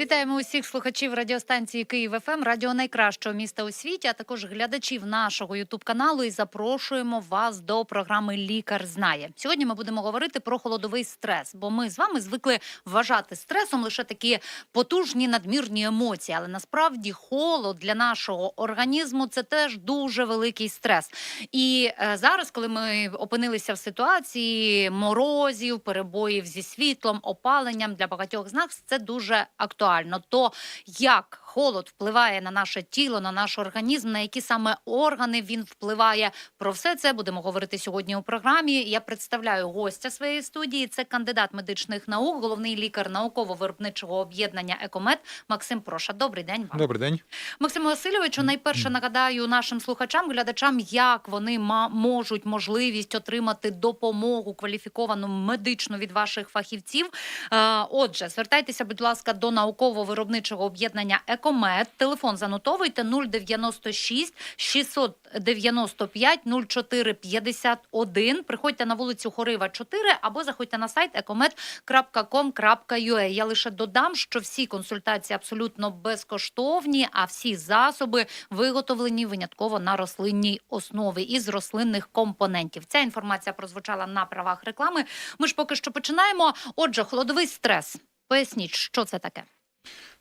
Вітаємо усіх слухачів радіостанції Київ ФМ, радіо найкращого міста у світі, а також глядачів нашого Ютуб каналу. І запрошуємо вас до програми Лікар знає. Сьогодні ми будемо говорити про холодовий стрес, бо ми з вами звикли вважати стресом лише такі потужні надмірні емоції. Але насправді холод для нашого організму це теж дуже великий стрес. І е, зараз, коли ми опинилися в ситуації морозів, перебоїв зі світлом, опаленням для багатьох з нас це дуже актуально. То як холод впливає на наше тіло, на наш організм, на які саме органи він впливає? Про все це будемо говорити сьогодні у програмі. Я представляю гостя своєї студії. Це кандидат медичних наук, головний лікар науково-виробничого об'єднання Екомед Максим Проша. Добрий день вам. Добрий день. Максиму Васильовичу, найперше нагадаю нашим слухачам, глядачам, як вони ма- можуть можливість отримати допомогу кваліфіковану медичну від ваших фахівців. Е, Отже, звертайтеся, будь ласка, до науково-виробничого об'єднання Екомед. Телефон занотовуйте 096 695 04 51. Приходьте на вулицю Хорива 4 або заходьте на сайт ecomed.com.ua. Я лише додам, що всі консультації абсолютно безкоштовні, а всі засоби виготовлені винятково на рослинній основі із рослинних компонентів. Ця інформація прозвучала на правах реклами. Ми ж поки що починаємо. Отже, холодовий стрес. Поясніть, що це таке.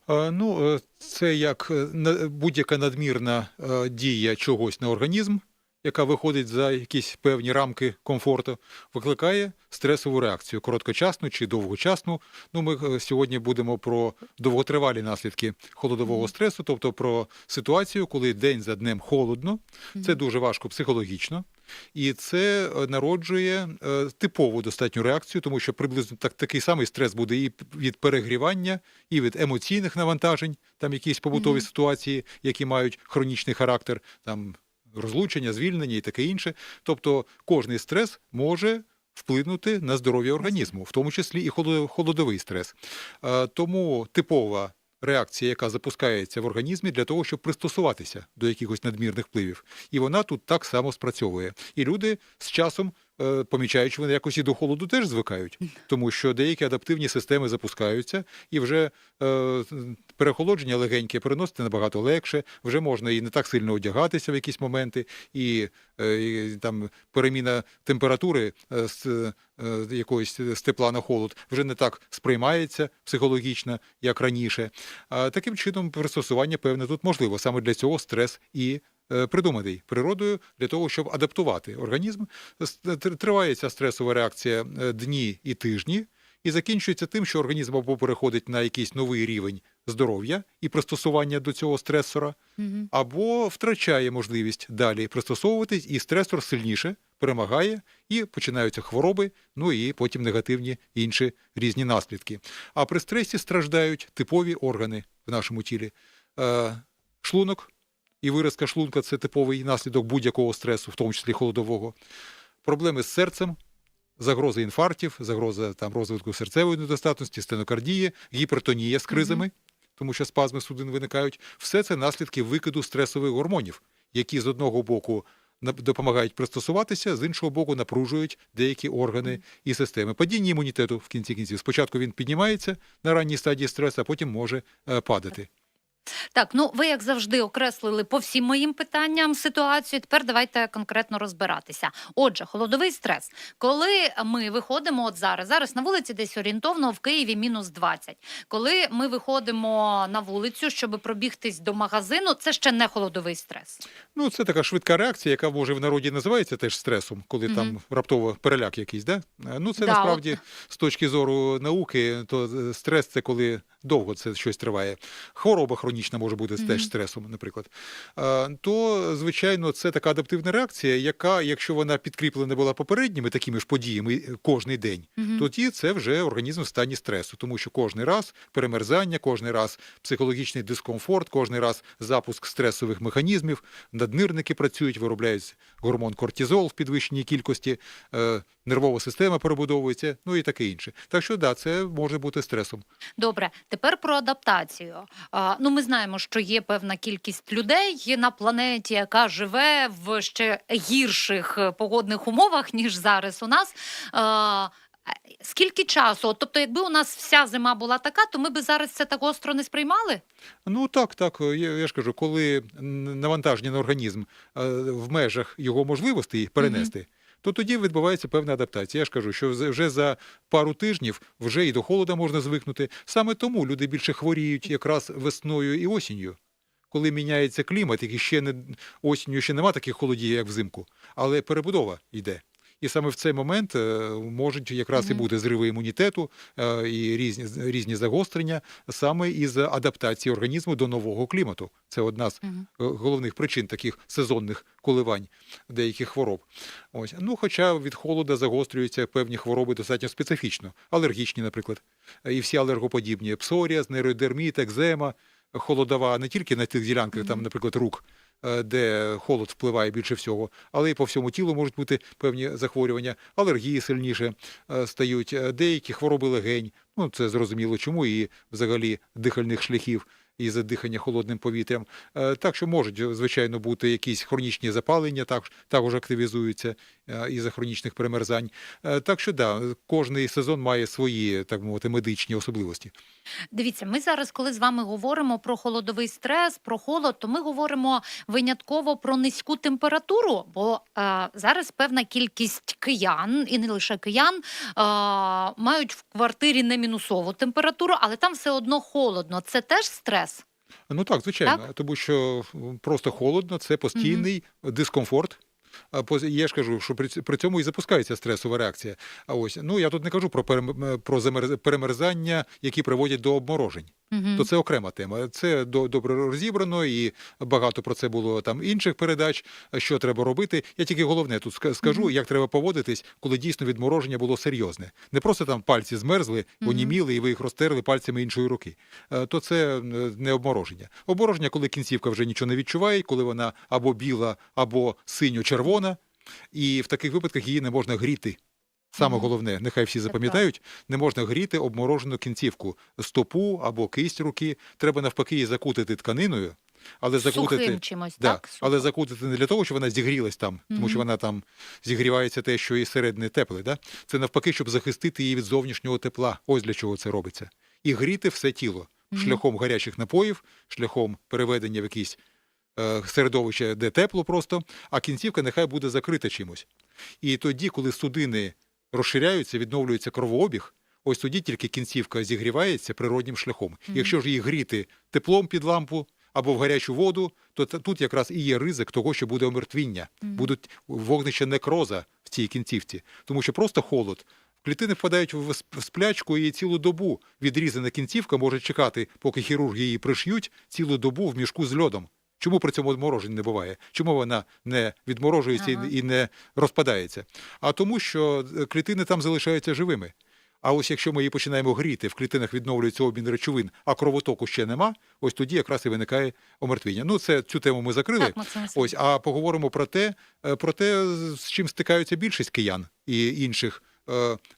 Е, Ну, е, це як е, будь-яка надмірна дія чогось на організм, яка виходить за якісь певні рамки комфорту, викликає стресову реакцію, короткочасну чи довгочасну. Ну, ми сьогодні будемо про довготривалі наслідки холодового стресу, тобто про ситуацію, коли день за днем холодно. Це дуже важко психологічно. І це е, народжує е, типову достатню реакцію, тому що приблизно так, такий самий стрес буде і від перегрівання, і від емоційних навантажень, там якісь побутові Мгм. ситуації, які мають хронічний характер, там розлучення, звільнення і таке інше. Тобто кожний стрес може вплинути на здоров'я організму, в тому числі і холо- холодовий стрес. Е, Тому типова реакція, яка запускається в організмі для того, щоб пристосуватися до якихось надмірних впливів. І вона тут так само спрацьовує. І люди з часом помічають, що вони якось і до холоду теж звикають, тому що деякі адаптивні системи запускаються, і вже е, перехолодження легеньке переносити набагато легше, вже можна і не так сильно одягатися в якісь моменти, і, е, і там переміна температури е, з е, якоїсь з тепла на холод вже не так сприймається психологічно, як раніше. А таким чином пристосування певне тут можливо. Саме для цього стрес і е, придуманий природою для того, щоб адаптувати організм. С- Триває ця стресова реакція е, дні і тижні, і закінчується тим, що організм або переходить на якийсь новий рівень здоров'я і пристосування до цього стресора, або втрачає можливість далі пристосовуватись, і стресор сильніше перемагає, і починаються хвороби, ну і потім негативні інші різні наслідки. А при стресі страждають типові органи в нашому тілі. Е, шлунок і виразка шлунка це типовий наслідок будь-якого стресу, в тому числі холодового. Проблеми з серцем. Загроза інфарктів, загроза там розвитку серцевої недостатності, стенокардії, гіпертонія з кризами, тому що спазми судин виникають. Все це наслідки викиду стресових гормонів, які з одного боку допомагають пристосуватися, з іншого боку напружують деякі органи і системи. Падіння імунітету в кінці кінців. Спочатку він піднімається на ранній стадії стресу, а потім може е, падати. Так, ну ви як завжди окреслили по всім моїм питанням ситуацію. Тепер давайте конкретно розбиратися. Отже, холодовий стрес. Коли ми виходимо от зараз, зараз на вулиці десь орієнтовно в Києві мінус 20. Коли ми виходимо на вулицю, щоб пробігтись до магазину, це ще не холодовий стрес. Ну, це така швидка реакція, яка може в народі називається теж стресом, коли там раптово переляк якийсь. Да? Ну, це Да, насправді з точки зору науки, то стрес це коли довго це щось триває. Хвороба хронічна може бути Мгм. теж стресом, наприклад. То, звичайно, це така адаптивна реакція, яка, якщо вона підкріплена була попередніми такими ж подіями е, кожний день, Мгм. тоді це вже організм в стані стресу, тому що кожний раз перемерзання, кожний раз психологічний дискомфорт, кожний раз запуск стресових механізмів, наднирники працюють, виробляють гормон кортизол в підвищеній кількості, е, нервова система перебудовується, ну і таке інше. Так що да, це може бути стресом. Добре, тепер про адаптацію. А, ну, ми знаємо, що є певна кількість людей на планеті, яка живе в ще гірших е, погодних умовах, ніж зараз у нас. А, Скільки часу? Тобто, якби у нас вся зима була така, то ми би зараз це так гостро не сприймали? Ну так, так. Я, я ж кажу, коли навантаження на організм е, в межах його можливостей перенести. То тоді відбувається певна адаптація. Я ж кажу, що вже за пару тижнів вже і до холода можна звикнути. Саме тому люди більше хворіють якраз весною і осінню. Коли міняється клімат, який ще не осінню ще нема таких холодів, як взимку, але перебудова йде. І саме в цей момент е, можуть якраз і бути зриви імунітету е, і різні, різні загострення саме із адаптації організму до нового клімату. Це одна з Мгм. е, головних причин таких сезонних коливань деяких хвороб. Ось. Ну, хоча від холода загострюються певні хвороби достатньо специфічно, алергічні, наприклад, і всі алергоподібні псоріаз, нейродерміт, екзема, холодова не тільки на тих ділянках, там, наприклад, рук. Е, Де холод впливає більше всього, але і по всьому тілу можуть бути певні захворювання, алергії сильніше е, стають, е, деякі хвороби легень. Ну це зрозуміло, чому і взагалі дихальних шляхів і задихання холодним повітрям. Так що можуть, звичайно, бути якісь хронічні запалення, так, також активізуються е, із-за хронічних перемерзань. Так що да, кожний сезон має свої, так мовити, медичні особливості. Дивіться, ми зараз, коли з вами говоримо про холодовий стрес, про холод, то ми говоримо винятково про низьку температуру, бо е, зараз певна кількість киян, і не лише киян, е, мають в квартирі не мінусову температуру, але там все одно холодно. Це теж стрес. Ну так, звичайно, тому що просто холодно, це постійний дискомфорт. Я ж кажу, що при цьому і запускається стресова реакція. А ось ну я тут не кажу про перемерзання, які приводять до обморожень. Угу. То це окрема тема. Це добре розібрано, і багато про це було там інших передач. Що треба робити? Я тільки головне тут скажу, як треба поводитись, коли дійсно відмороження було серйозне. Не просто там пальці змерзли, Мгм. оніміли, і ви їх розтерли пальцями іншої руки. Е, То це е, не обмороження. Обмороження, коли кінцівка вже нічого не відчуває, коли вона або біла, або синьо-червона, і в таких випадках її не можна гріти. Саме головне, нехай всі запам'ятають, не можна гріти обморожену кінцівку, стопу або кисть руки. Треба навпаки її закутити тканиною, але закутити, Сухим чимось, да, так? але закутити не для того, щоб вона зігрілась там, тому що вона там зігрівається те, що і середне тепле. Да? Це навпаки, щоб захистити її від зовнішнього тепла. Ось для чого це робиться. І гріти все тіло шляхом гарячих напоїв, шляхом переведення в якісь е, середовище, де тепло просто, а кінцівка нехай буде закрита чимось. І тоді, коли судини розширяються, відновлюється кровообіг, ось тоді тільки кінцівка зігрівається природнім шляхом. Якщо ж її гріти теплом під лампу або в гарячу воду, то тут якраз і є ризик того, що буде омертвіння, будуть вогнища некроза в цій кінцівці, тому що просто холод. Клітини впадають в сплячку і цілу добу відрізана кінцівка може чекати, поки хірурги її приш'ють цілу добу в мішку з льодом. Чому при цьому відморожень не буває? Чому вона не відморожується Ага. і не розпадається? А тому, що е, клітини там залишаються живими. А ось якщо ми її починаємо гріти, в клітинах відновлюється обмін речовин, а кровотоку ще нема, ось тоді якраз і виникає омертвіння. Ну, це цю тему ми закрили. Так, Ось, а поговоримо про те, е, про те, з чим стикаються більшість киян і інших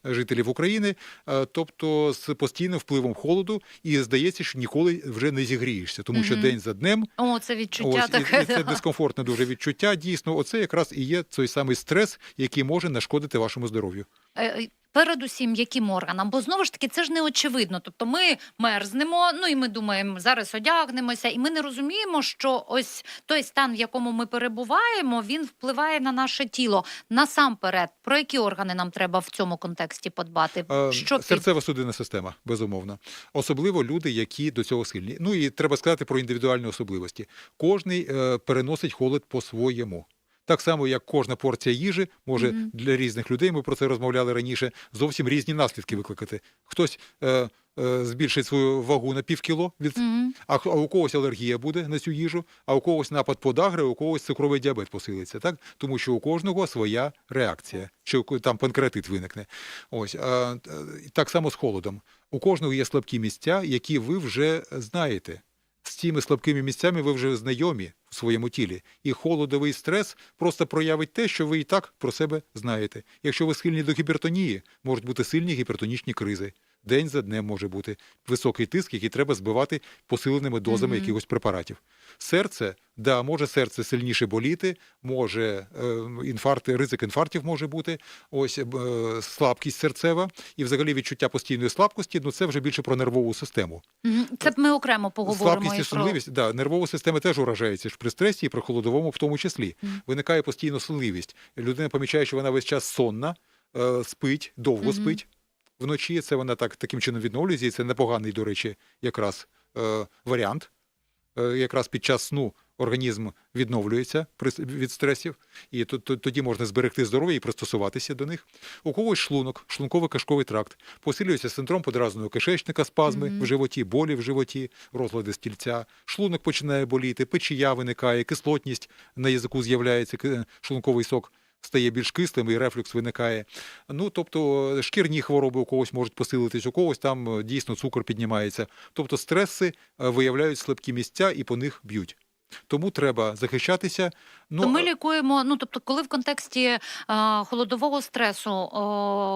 жителів України, е, тобто з постійним впливом холоду, і здається, що ніколи вже не зігрієшся, тому що угу. день за днем О, це відчуття ось, таке. і, і це дискомфортне дуже відчуття. Дійсно, оце якраз і є той самий стрес, який може нашкодити вашому здоров'ю. Передусім, яким органам, бо знову ж таки це ж не очевидно. Тобто ми мерзнемо, ну і ми думаємо, зараз одягнемося, і ми не розуміємо, що ось той стан, в якому ми перебуваємо, він впливає на наше тіло. Насамперед, про які органи нам треба в цьому контексті подбати? Е, Що під... Серцево-судинна система, безумовно. Особливо люди, які до цього сильні. Ну і треба сказати про індивідуальні особливості. Кожний е, переносить холод по-своєму. Так само, як кожна порція їжі може для різних людей, ми про це розмовляли раніше, зовсім різні наслідки викликати. Хтось е, е, збільшить свою вагу на пів кіло, від, а, а у когось алергія буде на цю їжу, а у когось напад подагри, у когось цукровий діабет посилиться. Так? Тому що у кожного своя реакція, чи там панкреатит виникне. Ось а, е, так само з холодом. У кожного є слабкі місця, які ви вже знаєте. З цими слабкими місцями ви вже знайомі в своєму тілі. І холодовий стрес просто проявить те, що ви і так про себе знаєте. Якщо ви схильні до гіпертонії, можуть бути сильні гіпертонічні кризи. День за днем може бути високий тиск, який треба збивати посиленими дозами Мгм. якихось препаратів. Серце, да, може серце сильніше боліти, може е, інфаркти, ризик інфарктів може бути, ось е, слабкість серцева і взагалі відчуття постійної слабкості. Ну це вже більше про нервову систему. Це б ми окремо поговоримо. Слабкість і і про... сонливість, да, нервова система теж уражається ж при стресі і при холодовому в тому числі. Мгм. Виникає постійно сонливість. Людина помічає, що вона весь час сонна, е, спить, довго Мгм. спить. Вночі це вона так таким чином відновлюється, і це непоганий, до речі, якраз е, варіант. Е, якраз під час сну організм відновлюється від стресів, і то- то- тоді можна зберегти здоров'я і пристосуватися до них. У когось шлунок, шлунково-кишковий тракт, посилюється синдром подразного кишечника, спазми Мгм. в животі, болі в животі, розлади стільця, шлунок починає боліти, печія виникає, кислотність на язику з'являється, шлунковий сок стає більш кислим і рефлюкс виникає. Ну, тобто шкірні хвороби у когось можуть посилитись, у когось там е, дійсно цукор піднімається. Тобто стреси е, виявляють слабкі місця і по них б'ють. Тому треба захищатися. Ну, ми лікуємо. Ну тобто, коли в контексті е, холодового стресу е,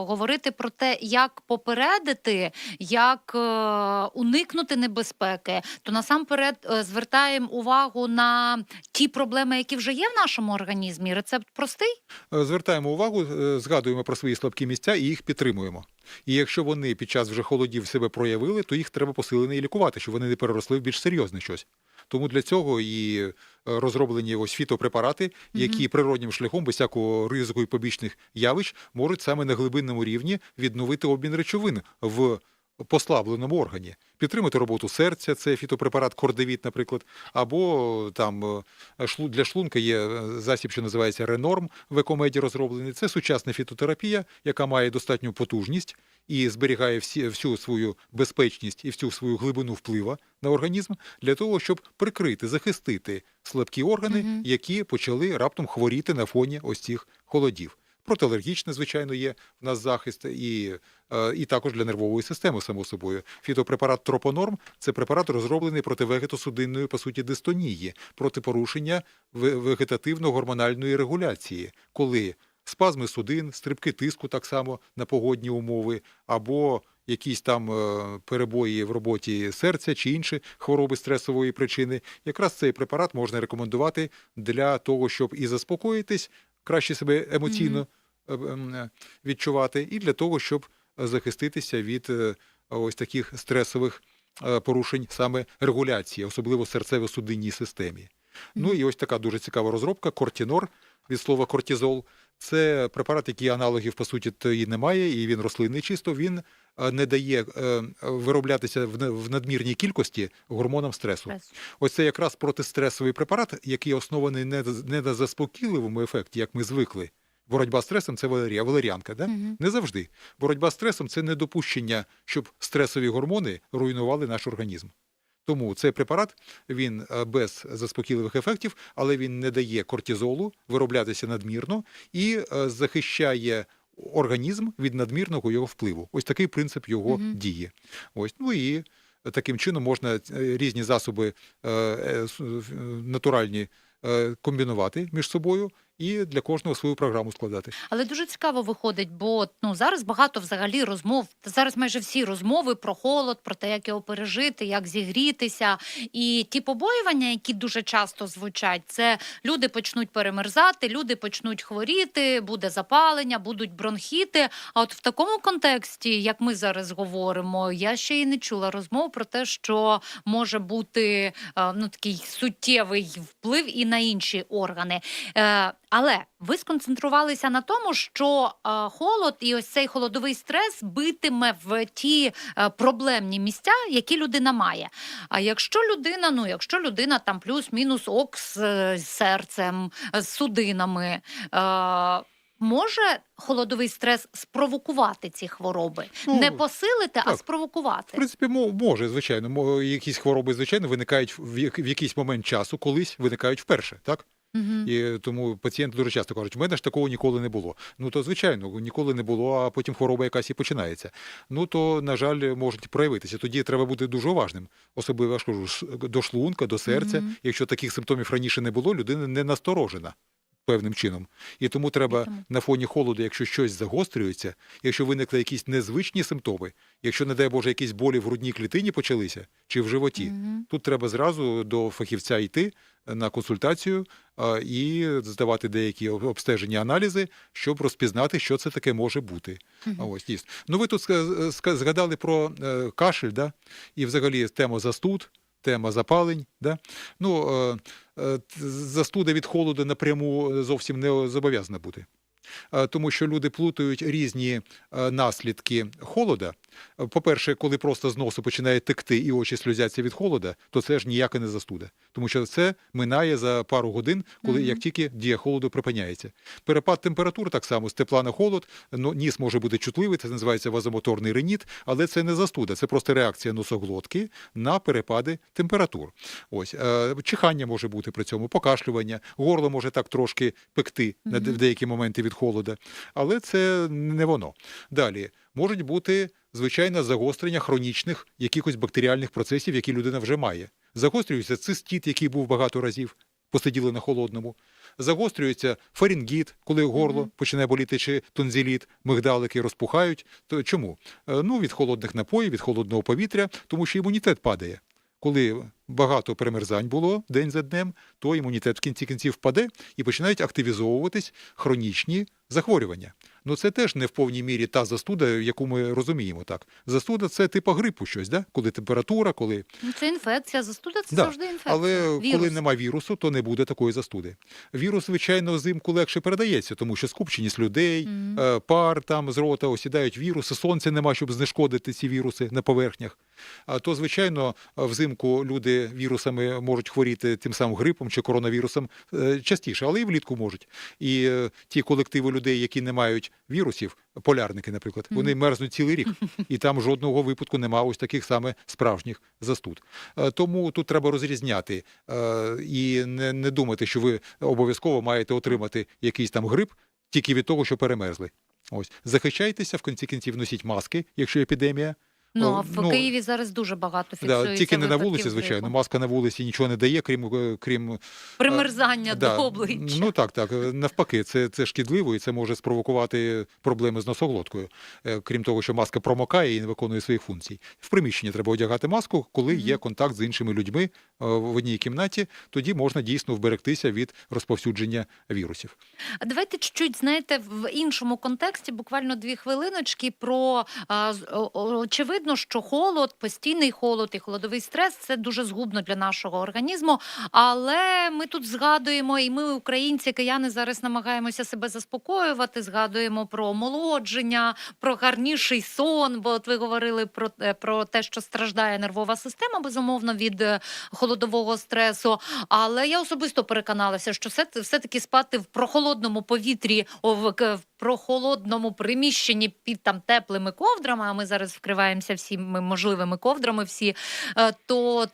говорити про те, як попередити, як е, уникнути небезпеки, то насамперед е, звертаємо увагу на ті проблеми, які вже є в нашому організмі. Рецепт простий. Е, звертаємо увагу, е, згадуємо про свої слабкі місця і їх підтримуємо. І якщо вони під час вже холодів себе проявили, то їх треба посилено і лікувати, щоб вони не переросли в більш серйозне щось. Тому для цього і е, розроблені ось фітопрепарати, які природнім шляхом, без всякого ризику і побічних явищ, можуть саме на глибинному рівні відновити обмін речовин в послабленому органі, підтримати роботу серця, це фітопрепарат кордевіт, наприклад, або там е, для шлунка є е, засіб, що називається Ренорм, в екомеді розроблений. Це сучасна фітотерапія, яка має достатню потужність і зберігає всі, всю свою безпечність і всю свою глибину вплива на організм для того, щоб прикрити, захистити слабкі органи, Мгм. які почали раптом хворіти на фоні ось цих холодів. Протиалергічне, звичайно, є в нас захист, і, е, і також для нервової системи, само собою. Фітопрепарат Тропонорм це препарат, розроблений проти вегетосудинної, по суті, дистонії, проти порушення ве- вегетативно-гормональної регуляції, коли спазми судин, стрибки тиску так само на погодні умови, або якісь там е, перебої в роботі серця чи інші хвороби стресової причини. Якраз цей препарат можна рекомендувати для того, щоб і заспокоїтись, краще себе емоційно е, е, відчувати, і для того, щоб захиститися від ось таких стресових порушень саме регуляції, особливо серцево-судинній системі. Ну і ось така дуже цікава розробка кортінор від слова кортизол. Це препарат, який аналогів по суті і немає, і він рослинний чисто. Він е, не дає е, вироблятися в надмірній кількості гормонам стресу. Стрес. Ось це якраз протистресовий препарат, який оснований не, на заспокійливому ефекті, як ми звикли. Боротьба з стресом це валерія, валеріанка, да? Мгм. Не завжди. Боротьба з стресом це недопущення, щоб стресові гормони руйнували наш організм. Тому цей препарат він е, без заспокійливих ефектів, але він не дає кортизолу вироблятися надмірно і е, захищає організм від надмірного його впливу. Ось такий принцип його Мгм. дії. Ось ну і таким чином можна е, різні засоби е, натуральні е, комбінувати між собою і для кожного свою програму складати. Але дуже цікаво виходить, бо ну зараз багато взагалі розмов. Зараз майже всі розмови про холод, про те, як його пережити, як зігрітися. І ті побоювання, які дуже часто звучать, це люди почнуть перемерзати, люди почнуть хворіти, буде запалення, будуть бронхіти. А от в такому контексті, як ми зараз говоримо, я ще й не чула розмов про те, що може бути е, ну такий суттєвий вплив і на інші органи. Але ви сконцентрувалися на тому, що е, холод і ось цей холодовий стрес битиме в ті е, проблемні місця, які людина має. А якщо людина, ну якщо людина там плюс-мінус ок з, е, з серцем, з судинами. Може холодовий стрес спровокувати ці хвороби, Ну, не посилити, а так. В принципі, може, звичайно, якісь хвороби, звичайно, виникають в якийсь момент часу, колись виникають вперше, так? Мгм. І тому пацієнти дуже часто кажуть, у мене ж такого ніколи не було. Ну то звичайно, ніколи не було, а потім хвороба якась і починається. Ну то, на жаль, можуть проявитися. Тоді треба бути дуже уважним. Особливо я ж кажу, до шлунка, до серця. Мгм. Якщо таких симптомів раніше не було, людина не насторожена. певним чином. І тому треба на фоні холоду, якщо щось загострюється, якщо виникли якісь незвичні симптоми, якщо, не дай Боже, якісь болі в грудній клітині почалися чи в животі, Мгм. тут треба зразу до фахівця йти на консультацію і здавати деякі об- обстеження аналізи, щоб розпізнати, що це таке може бути. Мгм. А Ось дійсно. Ну ви тут згадали про е, кашель, да? і взагалі тема застуд, тема запалень. Да? Ну, е, е, застуда від холоду напряму зовсім не зобов'язана бути. Тому що люди плутають різні наслідки холода. По-перше, коли просто з носу починає текти і очі сльозяться від холода, то це ж ніяка не застуда. Тому що це минає за пару годин, коли Мгм. як тільки дія холоду припиняється. Перепад температур так само з тепла на холод. Ну, ніс може бути чутливий, це називається вазомоторний реніт, але це не застуда, це просто реакція носоглотки на перепади температур. Ось е, чихання може бути при цьому, покашлювання, горло може так трошки пекти на де- в деякі моменти від холода, але це не воно. Далі можуть бути звичайно загострення хронічних якихось бактеріальних процесів, які людина вже має. Загострюється цистіт, який був багато разів, посиділи на холодному. Загострюється фарінгіт, коли горло Мгм. починає боліти, чи тонзиліт, мигдалики розпухають. То чому? Е, Ну, від холодних напоїв, від холодного повітря, тому що імунітет падає. Коли багато перемерзань було день за днем, то імунітет в кінці кінців впаде і починають активізовуватись хронічні захворювання. Ну це теж не в повній мірі та застуда, яку ми розуміємо так. Застуда це типу грипу щось, да? коли температура, коли Ну, це інфекція, застуда це Да, завжди інфекція. але Вірус. коли нема вірусу, то не буде такої застуди. Вірус, звичайно, взимку легше передається, тому що скупченість людей, Мгм. е, пар там з рота осідають віруси, сонця нема, щоб знешкодити ці віруси на поверхнях. То, звичайно, взимку люди вірусами можуть хворіти тим самим грипом чи коронавірусом е, частіше, але і влітку можуть. І е, ті колективи людей, які не мають вірусів, полярники, наприклад, вони мерзнуть цілий рік, і там жодного випадку немає ось таких саме справжніх застуд. Е, Тому тут треба розрізняти і не, не думати, що ви обов'язково маєте отримати якийсь там грип тільки від того, що перемерзли. Ось захищайтеся в кінці кінців носіть маски, якщо епідемія. Ну, а в ну, Києві зараз дуже багато фіксується Да, тільки не на вулиці, звичайно. грипу. Маска на вулиці нічого не дає, крім е, крім Примерзання да, до обличчя. Ну так, так. е, Навпаки, це, це шкідливо і це може спровокувати проблеми з носоглоткою. Е, Крім того, що маска промокає і не виконує своїх функцій. В приміщенні треба одягати маску, коли є контакт з іншими людьми е, в одній кімнаті. Тоді можна дійсно вберегтися від розповсюдження вірусів. Давайте чуть-чуть, знаєте, в іншому контексті, буквально дві хвилиночки про а, о- о- очевидно, що холод, постійний холод і холодовий стрес це дуже згубно для нашого організму. Але ми тут згадуємо, і ми, українці, кияни, зараз намагаємося себе заспокоювати. Згадуємо про омолодження, про гарніший сон. Бо от ви говорили про, те- про те, що страждає нервова система, безумовно, від е, холодового стресу. Але я особисто переконалася, що все все таки спати в прохолодному повітрі, в прохолодному приміщенні під там теплими ковдрами. А ми зараз вкриваємося всіми можливими ковдрами. Всі е, то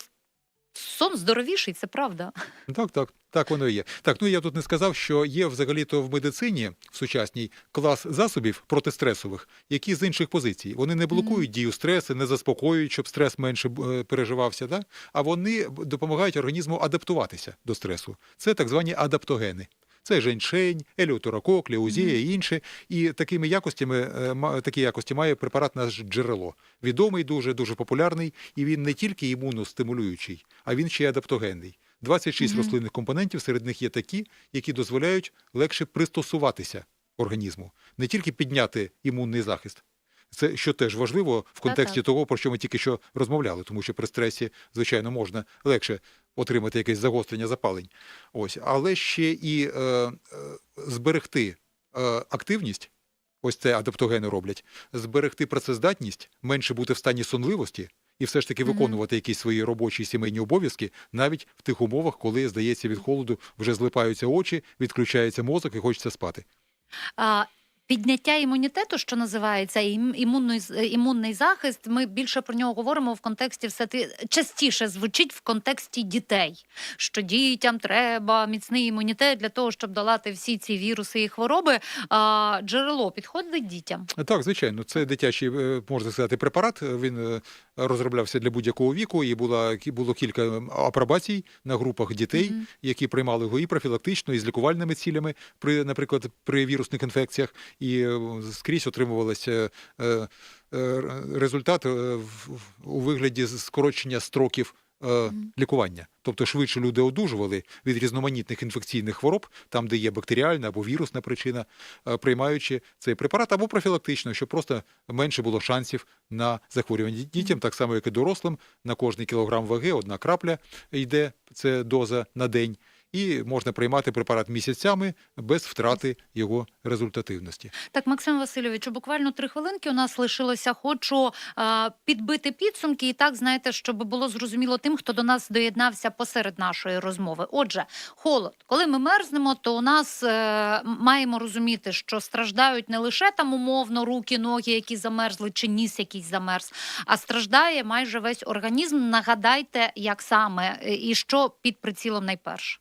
сон здоровіший, це правда. Так, так, так воно і є. Так, ну я тут не сказав, що є взагалі-то в медицині в сучасній клас засобів протистресових, які з інших позицій. Вони не блокують дію стресу, не заспокоюють, щоб стрес менше е, переживався, да? а вони допомагають організму адаптуватися до стресу. Це так звані адаптогени. Це женьшень, еліоторокок, леузія і інше. І такими якостями, е, такі якості має препарат наш джерело. Відомий, дуже дуже популярний, і він не тільки імуностимулюючий, а він ще й адаптогенний. 26 Мгм. рослинних компонентів, серед них є такі, які дозволяють легше пристосуватися організму, не тільки підняти імунний захист. Це що теж важливо в контексті того, про що ми тільки що розмовляли, тому що при стресі, звичайно, можна легше отримати якесь загострення запалень. Ось, але ще і е, е, зберегти е, активність, ось це адаптогени роблять, зберегти працездатність, менше бути в стані сонливості. І все ж таки виконувати якісь свої робочі і сімейні обов'язки навіть в тих умовах, коли, здається, від холоду вже злипаються очі, відключається мозок і хочеться спати. А, Підняття імунітету, що називається ім- імунний, імунний захист. Ми більше про нього говоримо в контексті все ти частіше звучить в контексті дітей, що дітям треба міцний імунітет для того, щоб долати всі ці віруси і хвороби. А джерело підходить дітям. Так, звичайно, це дитячий, е, можна сказати, препарат. Він е, розроблявся для будь-якого віку, і було, було кілька апробацій на групах дітей, які приймали його і профілактично, і з лікувальними цілями, при, наприклад, при вірусних інфекціях, і е, скрізь отримувалося е, е, результат в- в- у вигляді скорочення строків. Лікування, тобто швидше люди одужували від різноманітних інфекційних хвороб, там, де є бактеріальна або вірусна причина, приймаючи цей препарат, або профілактично, щоб просто менше було шансів на захворювання дітям, так само як і дорослим. На кожний кілограм ваги одна крапля йде, це доза на день, і можна приймати препарат місяцями без втрати його результативності. Так, Максим Васильовичу, буквально три хвилинки у нас лишилося. Хочу а, підбити підсумки, і так знаєте, щоб було зрозуміло тим, хто до нас доєднався посеред нашої розмови. Отже, холод, коли ми мерзнемо, то у нас е, маємо розуміти, що страждають не лише там умовно руки, ноги, які замерзли, чи ніс якийсь замерз, а страждає майже весь організм. Нагадайте, як саме е, і що під прицілом найперше.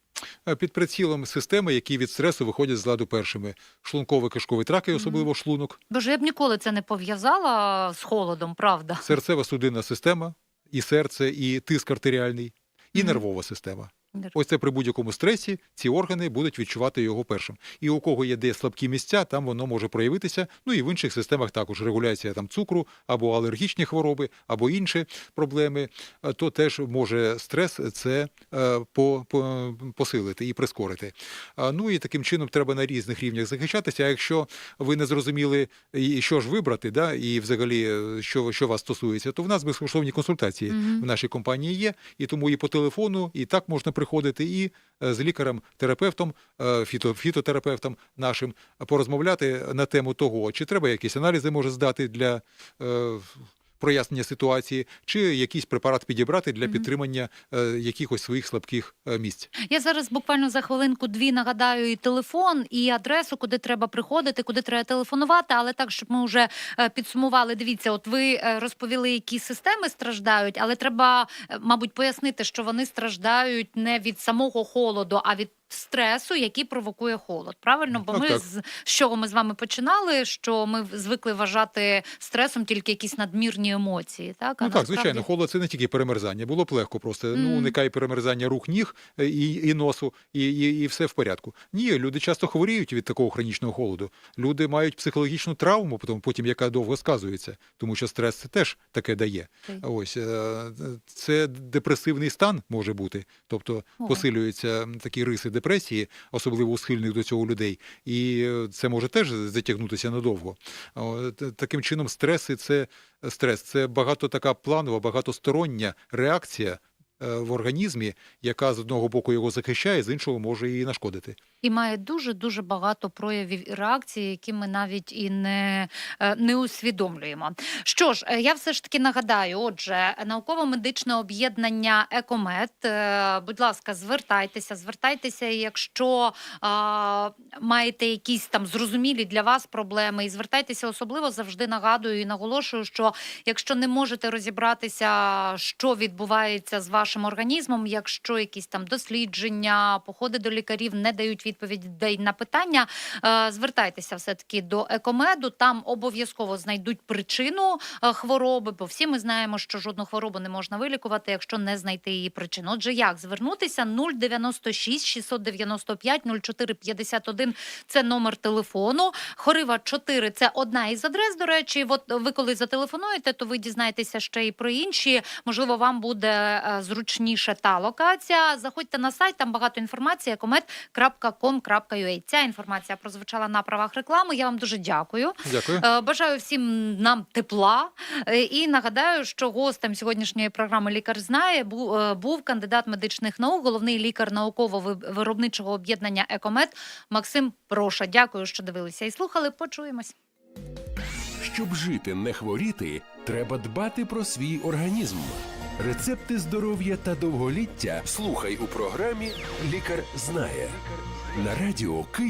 Е, Під прицілом системи, які від стресу виходять з ладу першими. Шлунково-кишковий трак, і особливо шлунок, Боже, я б ніколи це не пов'язала з холодом, правда? серцева судинна система, і серце, і тиск артеріальний, і нервова система. Ось це при будь-якому стресі ці органи будуть відчувати його першим. І у кого є де слабкі місця, там воно може проявитися. Ну і в інших системах також регуляція там цукру або алергічні хвороби, або інші проблеми. Е, То теж може стрес це е, по, по, посилити і прискорити. Ну і таким чином треба на різних рівнях захищатися. А якщо ви не зрозуміли, що ж вибрати, да, і взагалі е, що, що вас стосується, то в нас безкоштовні консультації Мгм. в нашій компанії є, і тому і по телефону, і так можна приходити, і е, з лікарем-терапевтом, е, фіто, фітотерапевтом нашим порозмовляти на тему того, чи треба якісь аналізи може здати для. Прояснення ситуації, чи якийсь препарат підібрати для підтримання е, якихось своїх слабких е, місць. Я зараз буквально за хвилинку-дві нагадаю і телефон, і адресу, куди треба приходити, куди треба телефонувати. Але так, щоб ми вже е, підсумували. Дивіться, от ви розповіли, які системи страждають, але треба, мабуть, пояснити, що вони страждають не від самого холоду, а від. Стресу, який провокує холод, правильно? Бо Так, ми так. з чого ми з вами починали? Що ми звикли вважати стресом тільки якісь надмірні емоції, так а Ну так, насправді- звичайно, холод це не тільки перемерзання. Було б легко просто. Ну, Мгм. уникай перемерзання рук, ніг е, і, і носу, і, і, і все в порядку. Ні, люди часто хворіють від такого хронічного холоду. Люди мають психологічну травму, потім, потім яка довго сказується, тому що стрес це теж таке дає. Окей. Ось е, це депресивний стан може бути, тобто О. посилюються такі риси депресії, особливо у схильних до цього людей, і е, це може теж затягнутися надовго. Таким чином, стреси це стрес, це багато така планова, багатостороння реакція. е, В організмі, яка з одного боку його захищає, з іншого може і нашкодити. І має дуже дуже багато проявів і реакцій, які ми навіть і не, е, не усвідомлюємо. Що ж, е, я все ж таки нагадаю, отже, науково-медичне об'єднання Екомет. е, Будь ласка, звертайтеся, звертайтеся, якщо а, маєте якісь там зрозумілі для вас проблеми, і звертайтеся особливо завжди нагадую і наголошую, що якщо не можете розібратися, що відбувається з вашим організмом, якщо якісь там дослідження, походи до лікарів не дають відповідей на питання, е, звертайтеся все таки до екомеду. Там обов'язково знайдуть причину е, хвороби, бо всі ми знаємо, що жодну хворобу не можна вилікувати, якщо не знайти її причину. Отже, як звернутися 096 695 0451 – це номер телефону. Хорива 4 – це одна із адрес. До речі, от ви коли зателефонуєте, то ви дізнаєтеся ще і про інші. Можливо, вам буде е, зручніше та локація. Заходьте на сайт, там багато інформації. comet.com.ua. Ця інформація прозвучала на правах реклами. Я вам дуже дякую. Дякую. Е, Бажаю всім нам тепла Е, і нагадаю, що гостем сьогоднішньої програми Лікар знає е, був кандидат медичних наук, головний лікар науково-виробничого об'єднання Екомет Максим Проша. Дякую, що дивилися і слухали. Почуємось. Щоб жити, не хворіти, треба дбати про свій організм. Рецепти здоров'я та довголіття. Слухай у програмі Лікар знає на радіо Київ